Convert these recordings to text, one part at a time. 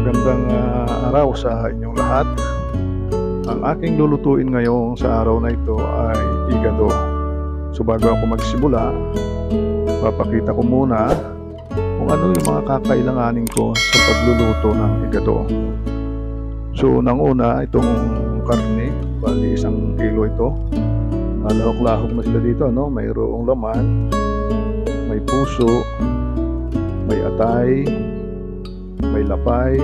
magandang ah, araw sa inyong lahat. Ang aking lulutuin ngayong sa araw na ito ay igado. So bago ako magsimula, papakita ko muna kung ano yung mga kakailanganin ko sa pagluluto ng igado. So nang una, itong karne, bali isang kilo ito. Malahok-lahok na sila dito, no? Mayroong laman, may puso, may atay, may lapay,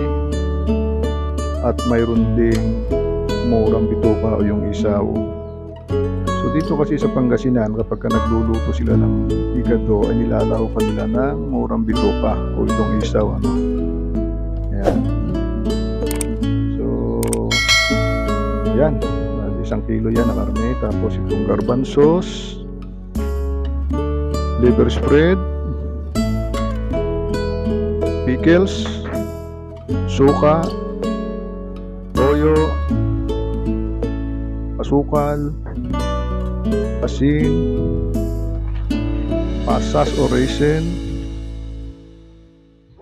at mayroon ding murang bituka o yung isaw. So dito kasi sa Pangasinan, kapag ka nagluluto sila ng igado, ay nilalahukan nila ng murang bituka o itong isaw. Ano? Ayan. So, yan. Isang kilo yan na karne. Tapos itong garbanzos, liver spread, pickles, suka, toyo, asukal, asin, pasas o raisin,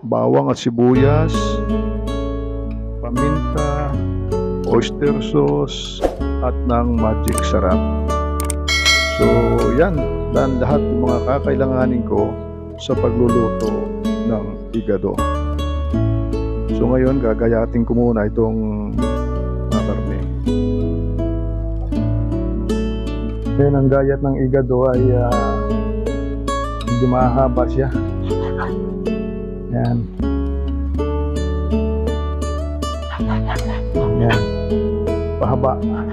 bawang at sibuyas, paminta, oyster sauce, at ng magic sarap. So, yan. Dan lahat ng mga kakailanganin ko sa pagluluto ng igado. So ngayon, gagayatin ko muna itong mga karne. Then, ang gayat ng igado ay ah, hindi mahaba siya. Yan. Yan. Pahaba. So,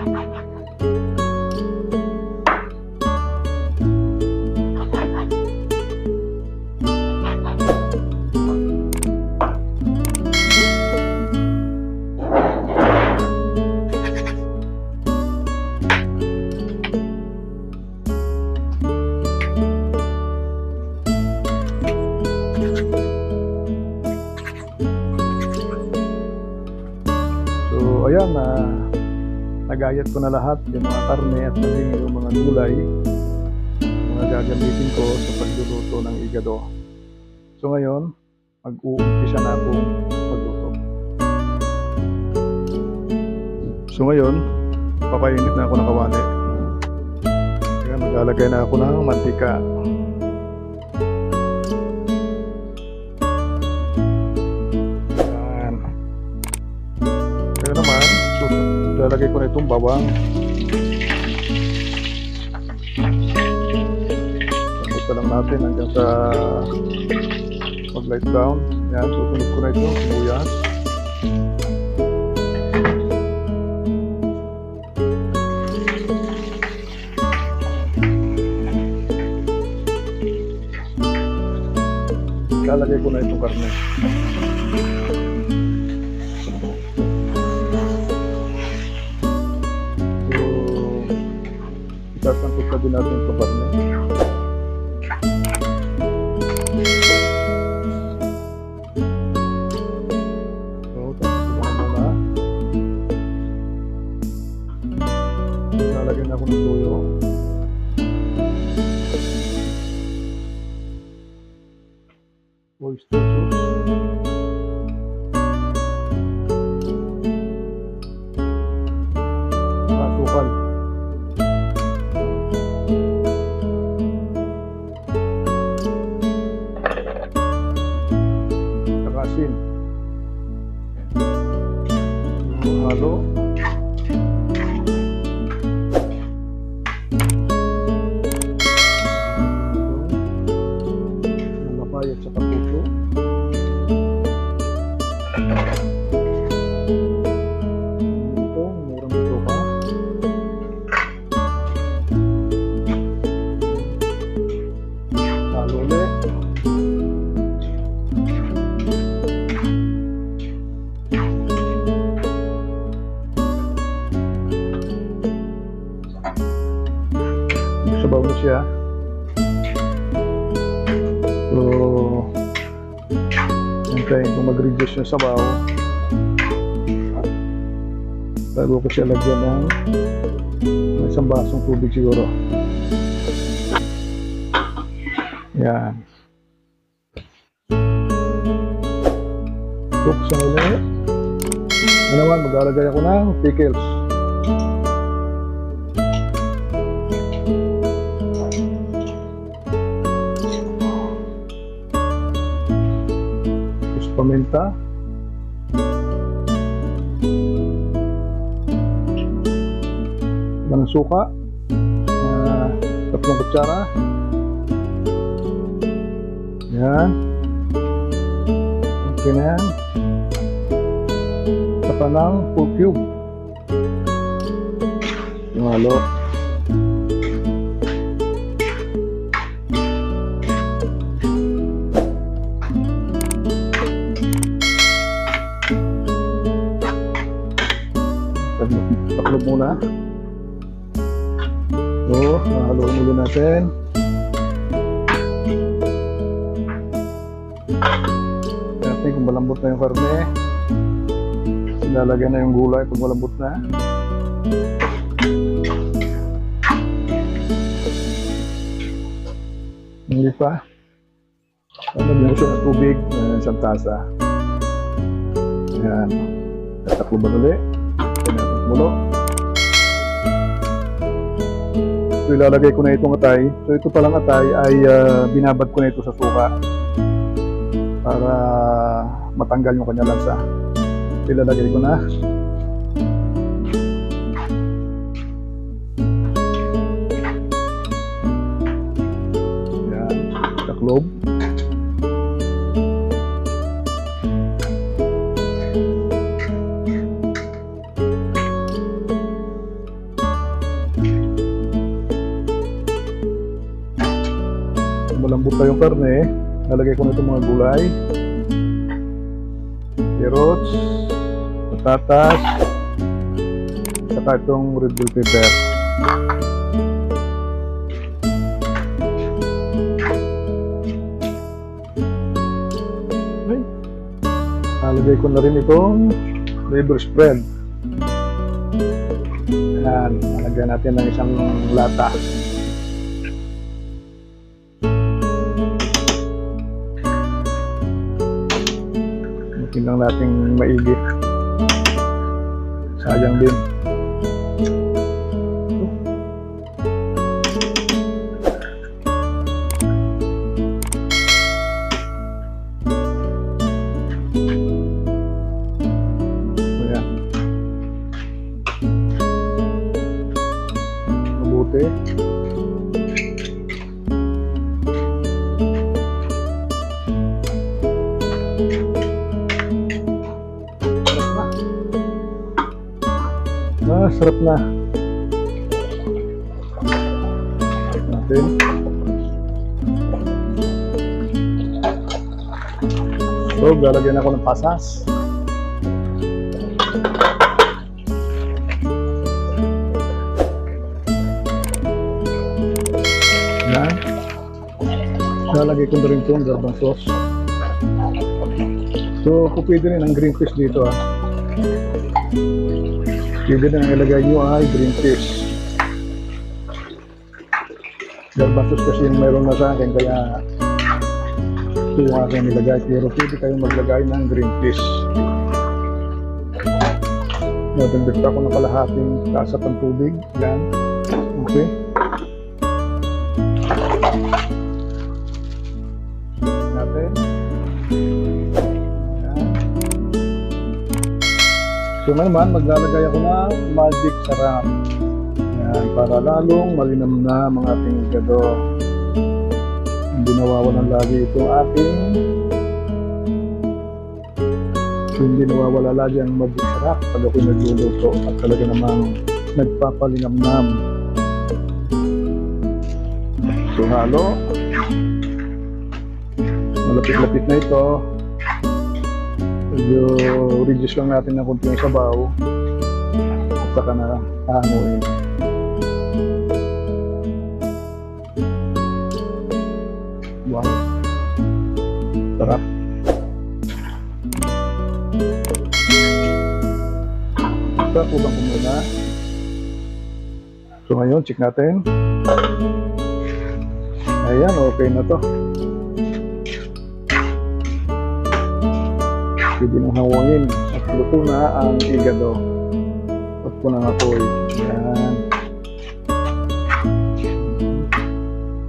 nagayat ko na lahat yung mga karne at maging yung mga gulay mga gagamitin ko sa pagluluto ng igado. So ngayon, mag-uumpisa na akong magluto. So ngayon, papainit na ako ng kawali. Kaya maglalagay na ako ng mantika. Lalagay ko na itong bawang. Pagpunta lang natin hanggang sa mag-light brown. Yan, susunod ko na ito, sibuyas. Lalagay ko na itong karne. Ka din natin na muna. Lalagyan ako ng tuyo. Oyster sauce. Mag-reduce yung sabaw. Bago ko siya lagyan ng ng isang basong tubig siguro. Yan. Buksan ulit. Ano naman, maglalagay ako ng pickles. Tapos paminta. Ng suka. Ah, tatlong kutsara. Yan. Okay na yan. Saka ng full cube. Yung halo. Taklob muna. So, haluin muli natin. Natin kung malambot na yung karne. Ilalagay na yung gulay pag malambot na. Hindi pa. Lalagyan ko siya ng tubig na isang tasa. Ayan. Tatakloban ulit. Kumulo. So ilalagay ko na itong atay. So ito palang atay ay ah, binabad ko na ito sa suka para matanggal yung kanya lansa. Ilalagay ko na. Yan, taklob. Malambot na yung karne. Lalagay ko na itong mga gulay. Carrots, patatas, saka itong red bell pepper. Okay. Lalagay ko na rin itong flavor spread. Ayan, lalagyan natin ng isang lata. Nating maigi. Sayang din. Ayan. Mabuti. Sarap na. Natin. So, lalagyan ako ng pasas. Yan. Lalagay ko na rin itong garbang sauce. So, kung pwede rin ang green fish dito ah. Pwede na ang ilagay nyo ay green fish. Garbasos kasi yung mayroon na sa akin, kaya ito yung aking nilagay. Pero pwede kayong maglagay ng green fish. Nadagdag pa ako ng kalahating tasa pang tubig. Yan. Okay. So naman, maglalagay ako ng magic sarap. Yan, para lalong malinam na mga ating gado. Hindi nawawalan lagi itong ating hindi nawawala lagi ang magic sarap pag ako'y nagluluto at talaga namang nagpapalinamnam. So halo. Malapit-lapit na ito. Medyo reduce lang natin ng konti yung sabaw. At saka na hanguin. Wow. Sarap. Sarap po bang muna? So ngayon, check natin. Ayan, okay na to. Pwede nang hawangin at luto na ang igado. At po ng apoy. Yan.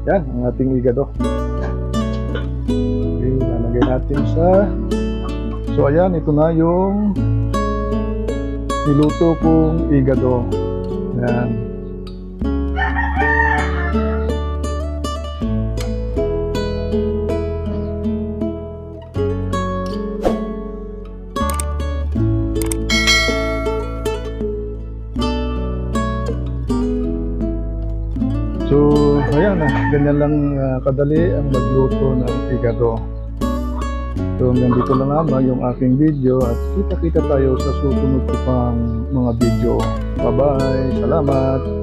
Yan, ang ating igado. Okay, lalagay natin sa... So ayan, ito na yung niluto kong igado. Yan. So, ayan na, ganyan lang ah, kadali ang magluto ng igado. So, hanggang dito lang naman yung aking video at kita-kita tayo sa susunod ko pang mga video. Bye-bye! Salamat!